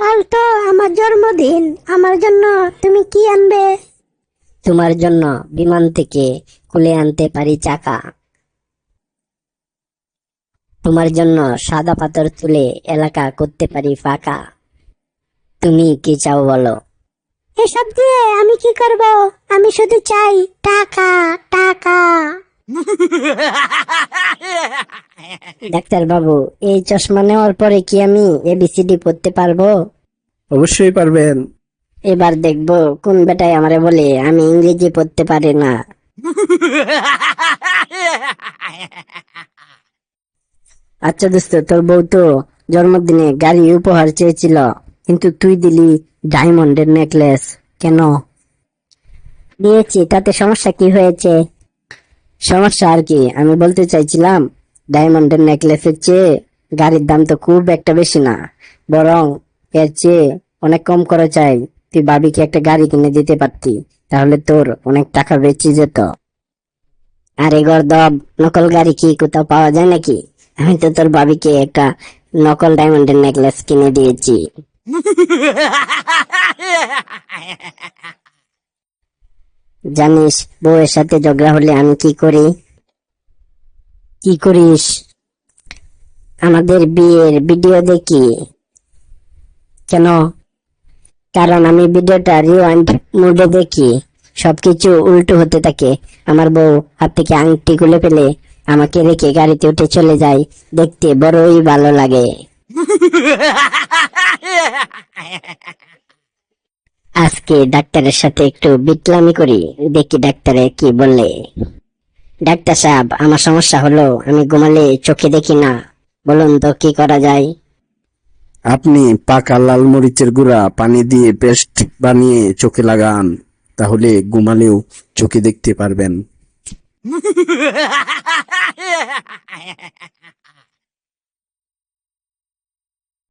কাল তো আমার জন্মদিন। আমার জন্য তুমি কি আনবে? তোমার জন্য বিমান থেকে খুলে আনতে পারি চাকা। তোমার জন্য সাদা পাথর তুলে এলাকা করতে পারি ফাঁকা। তুমি কি চাও বলো? এসব দিয়ে আমি কি করব? আমি শুধু চাই টাকা টাকা। ডাক্তার বাবু এই চশমা নেওয়ার পরে কি আমি এবিসিডি পড়তে পারব? অবশ্যই পারবেন। এবার দেখব কোন বেটায় আমারে বলে আমি ইংরেজি পড়তে পারি না। আচ্ছা দোস্ত তোর বউ তো জন্মদিনে গাড়ি উপহার চেয়েছিল কিন্তু তুই দিলি ডায়মন্ডের নেকলেস। কেন? দিয়েছি তাতে সমস্যা কি হয়েছে? সমস্যা আর কি আমি বলতে চাইছিলাম ডায়মন্ডের নেকলেসের চেয়ে গাড়ির দাম তো খুব একটা বেশি না। বরং এর চেয়ে অনেক কম করে চাই তুই বাবিকে একটা গাড়ি কিনে দিতে পারতি, তাহলে তোর অনেক টাকা বেঁচে যেত। আর আরে গর্দব, নকল গাড়ি কি কোথাও পাওয়া যায় নাকি? আমি তো তোর বাবিকে একটা নকল ডায়মন্ডের নেকলেস কিনে দিয়েছি। জানিস, বউয়ের সাথে ঝগড়া হলে আমি কি করি? কি করিস? আমাদের বিয়ের ভিডিও দেখি। কেন? কারণ আমি ভিডিওটা রিওয়াইন্ড মোডে দেখি। সবকিছু উল্টো হতে থাকে। আমার বউ হাত থেকে আংটি খুলে ফেলে আমাকে রেখে গাড়িতে উঠে চলে যায়। দেখতে বড়ই ভালো লাগে। আজকে ডাক্তারের সাথে একটু বিটলামি করি। দেখি ডাক্তারে কি বলে। ডাক্তার সাহেব আমার সমস্যা হলো আমি ঘুমালে চোখে দেখি না। বলুন তো কি করা যায়? আপনি পাকা লাল মরিচের গুঁড়া পানি দিয়ে পেস্ট বানিয়ে চোখে লাগান তাহলে ঘুমালেও চোখে দেখতে পারবেন।